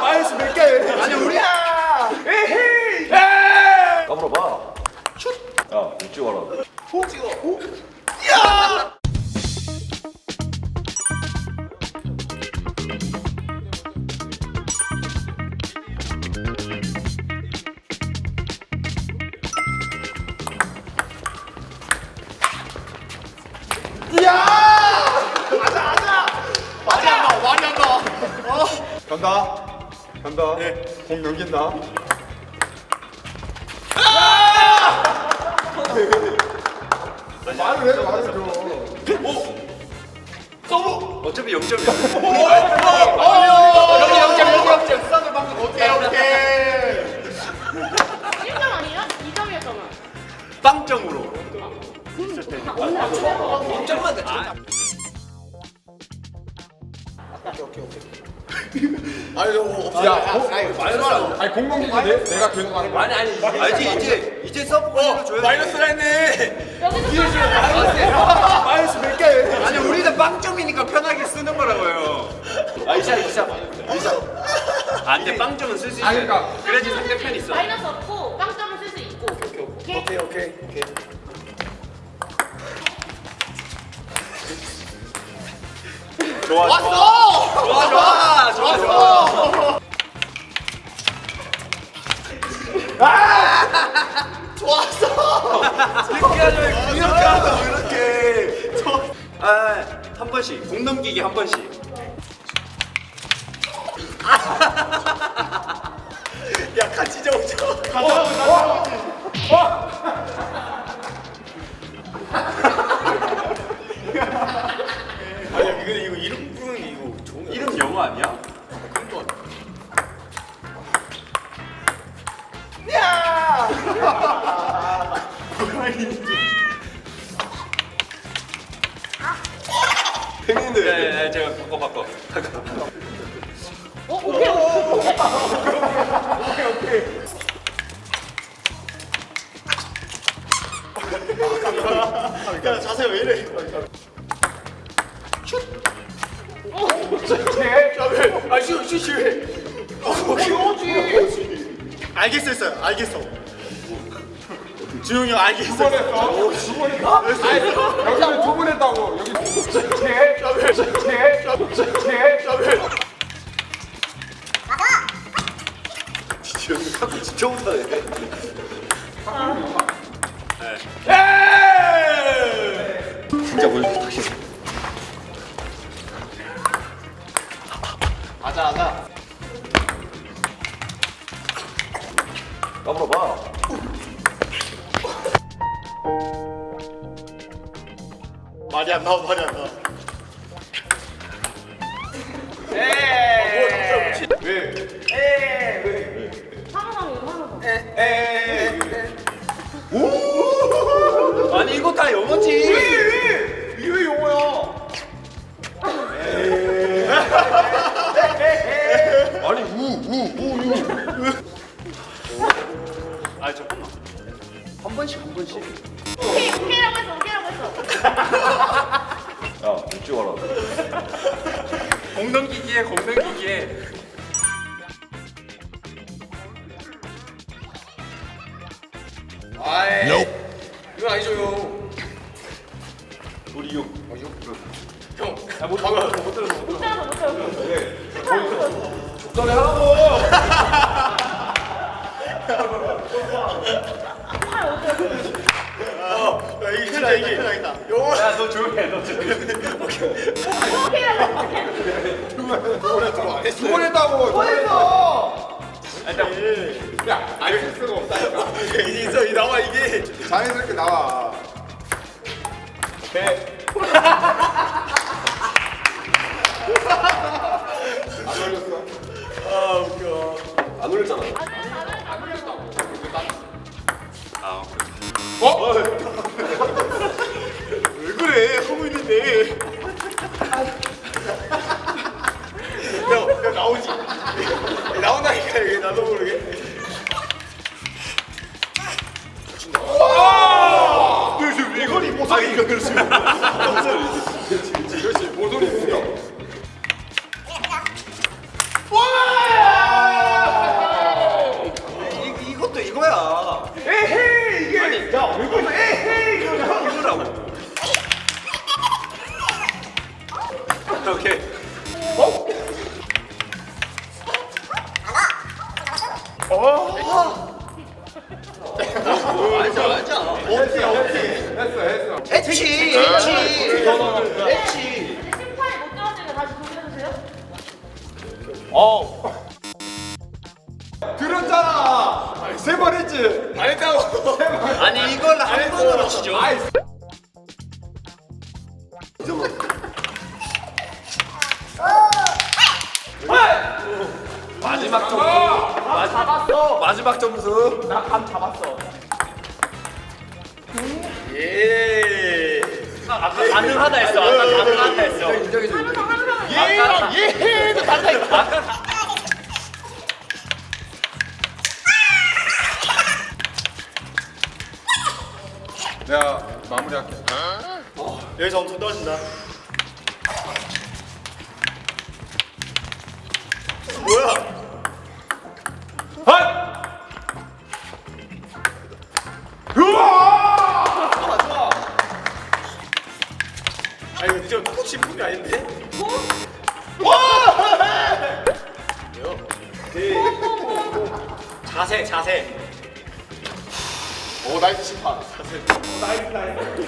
마이너스 몇 개야? 아니 우리야. 에헤이. 까불어봐. 야, 일찍 와라. 간다. 간다. 네. 공 넘긴다. 말을 해, 말을 줘. 어차피 0점이야. 여기 영점, 여기 영점. 수상을 방금 오케이, 오케이. 1점 아니야? 2점이었잖아. 빵점으로. 아니, 저, 야, 어, 아니, 공 넘기기 내, 내가 계속 하는 거야. 아니, 아니, 알지, 이제, 이제 서브 어, 줘야 마이너스라 했네. 여기서 깜짝이야. 마이너스 몇 개야? 아니, 우리는 빵점이니까 편하게 쓰는 거라고요. 아, 이사, 이사. 이사. 안 돼, 빵점은 쓸 수 있어. 아, 그러니까. 그래야지 상대편이 있어. 마이너스 없고 빵점을 쓸 수 있고. 오케이. 오케이, 오케이. 좋아, 왔어! 좋아, 좋아, 좋아, 좋아. 좋았어! 이렇게 하죠, 이렇게 하죠, 이렇게. 아, 한 번씩. 공 넘기기 한 번씩. 야, 같이 잡자. 아니, 바꿔. 어, 오케이, 오케이. 야, 자세 왜 이래? 아, 쉬, 쉬, 쉬. 알겠어, 했어요. 알겠어. 준용이 형 알겠어. 두 번 했어? 두 번 했어? 여기는 두 번 했다고. 여기 진짜 못하네. 진 말이 안 나와, 말이 안 나와. 하나만 이거 하나만. 아니, 이거 다 영어지. 이게 왜 용어야? 아니, 아이. 이건 아니죠, 형. 우리 육. 형. 야, 못 들어, 못 들어. 못 들어서 못 들어서. 적당히 하라고. 야, 이게 진짜 이게. 용어. 야, 너 조용히 해, 너 조용히 해. 오케이라고 했어. 두 번 했다고. 또 했어. 야, 알 수가 없다니까. 이제 있어, 이 나와, 이게. 자연스럽게 나와. 배. 안 올렸어? 안 올렸잖아. 아 어? 왜 그래? 하고 있는데. 야, 야 나오지. 나온다니까 이게 나도 모르게. 아 이거 그렇지. 그렇지, 그렇지, 그렇지. 모서리 후벼. 이, 이것도 이거야. 에헤이 이게. 아니, 야 얼굴 에헤이 이거야. 이거라고. 오케이. 어? 어? 맞아 맞아. 어디 어디. 했어 했어 애치. 애치. 근데 심판이 못 들었으니까 다시 돌려주세요. 들었잖아 세 번 했지 안 했다고 세 번 아니 이걸 한 번으로 치죠. 마지막 점수 잡았어. 마지막 점수 나감 잡았어. 예. 아까 가능하다 했어. 아까 가능하다 했어. 하루성 하루성은 아까 예도 달라 했어. 내가 마무리할게 여기서 엄청 떨어진다. 품이 아닌데? 자세 자세. 오 나이스 심판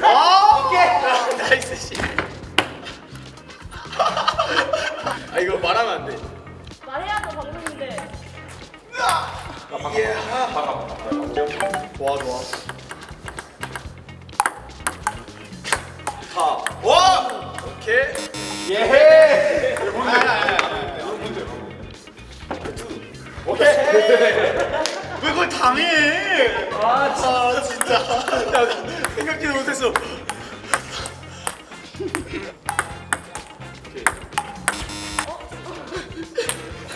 아 오케이. 나이스 씨. 아 이거 말하면 안 돼. 말해야죠 방송인데. 좋아 좋아. 다. 와. 오케이. 예헤 왜 그걸 당해? 아, 참, 진짜. 야, 생각지도 못했어.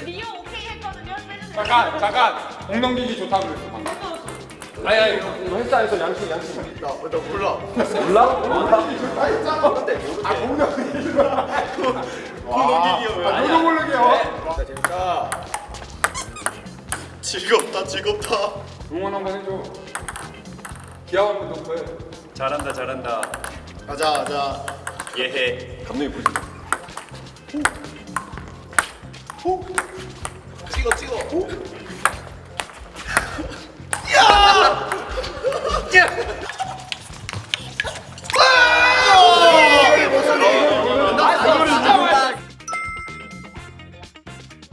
리오 오케이 했거든요. 빼주세요. 잠깐 잠깐 공동기기 좋다고 그랬어 방금 아니 아니 이거, 안 했어 양심 양심 나, 나 몰라. 아 공동기기 공동기기요, 왜? 아 저도 모르게요 재밌다. 즐겁다, 즐겁다. 응원 한 번 해줘 기합 한번 넣고 해 잘한다 잘한다. 가자, 가자. 예해. 감독님 보시 찍어, 찍어.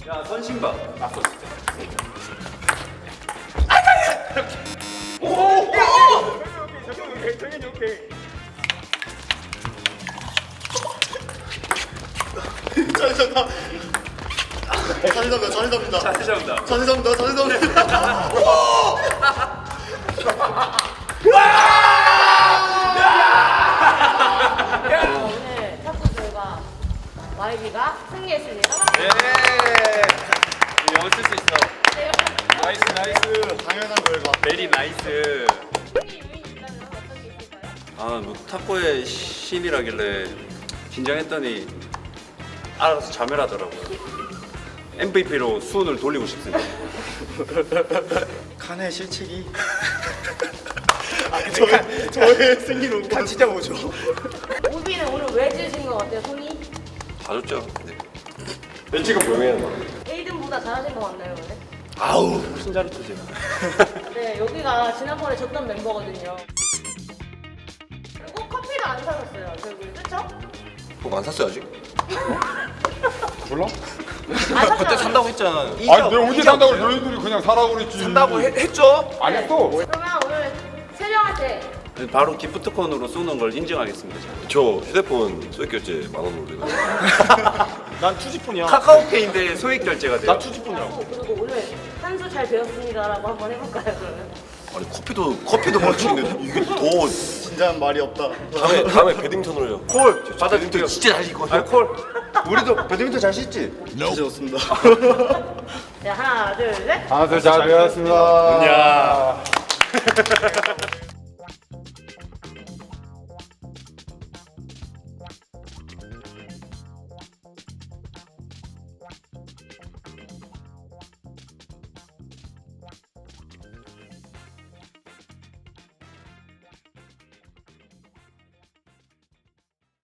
야, 선신바. 맞어, 진짜. 잡다. 자세 잡다, 잡는다. 자세 잡다. YB가 승리했습니다. 예. 영어 쓸 수 있어. 네. 나이스 나이스. 당연한 결과. 베리 나이스. 승리 요인이 있다면 어떤 게 있을까요? 아, 뭐 탁구의 신이라길래 긴장했더니 알아서 자멸하더라고요. MVP로 수훈을 돌리고 싶습니다. 칸의 실책이. 아, 저의, 저의 생기로 칸 진짜 뭐죠? 오비는 오늘 왜 지으신 것 같아요, 손이? 다 줬죠. 네. 벤치가 뭐예요? 에이든보다 잘하신 것 같나요, 오늘? 아우, 훨씬 잘했죠 제가. 네, 여기가 지난번에 졌던 멤버거든요. 그리고 커피를 안 사셨어요, 저기, 그쵸? 그거 안 샀어요 아직? 몰라? 안 샀어요. 산다고 했잖아. 아니 내가 언제 산다고 너희들이 그냥 사라고 그랬지 산다고 했죠? 안 했어 그러면 오늘 세명한테 바로 기프트콘으로 쏘는 걸 인정하겠습니다. 제가. 저 휴대폰 소액 결제 만 원으로 돼요. 난 투지폰이야. 카카오페이인데 소액 결제가 돼요. 하고 그리고 오늘 한수 잘 배웠습니다라고 한번 해볼까요, 그러면? 아니 커피도 커피도 맞추는데 이게 더 진짜는 말이 없다. 다음에 다음에 배드민턴으로 해요. 콜 받아줄게요. 진짜 잘 이거든. 아 콜. 우리도 배드민턴 잘 씻지? 진짜 좋습니다. 네, 하나, 둘, 셋. 하나 둘잘 배웠습니다 야.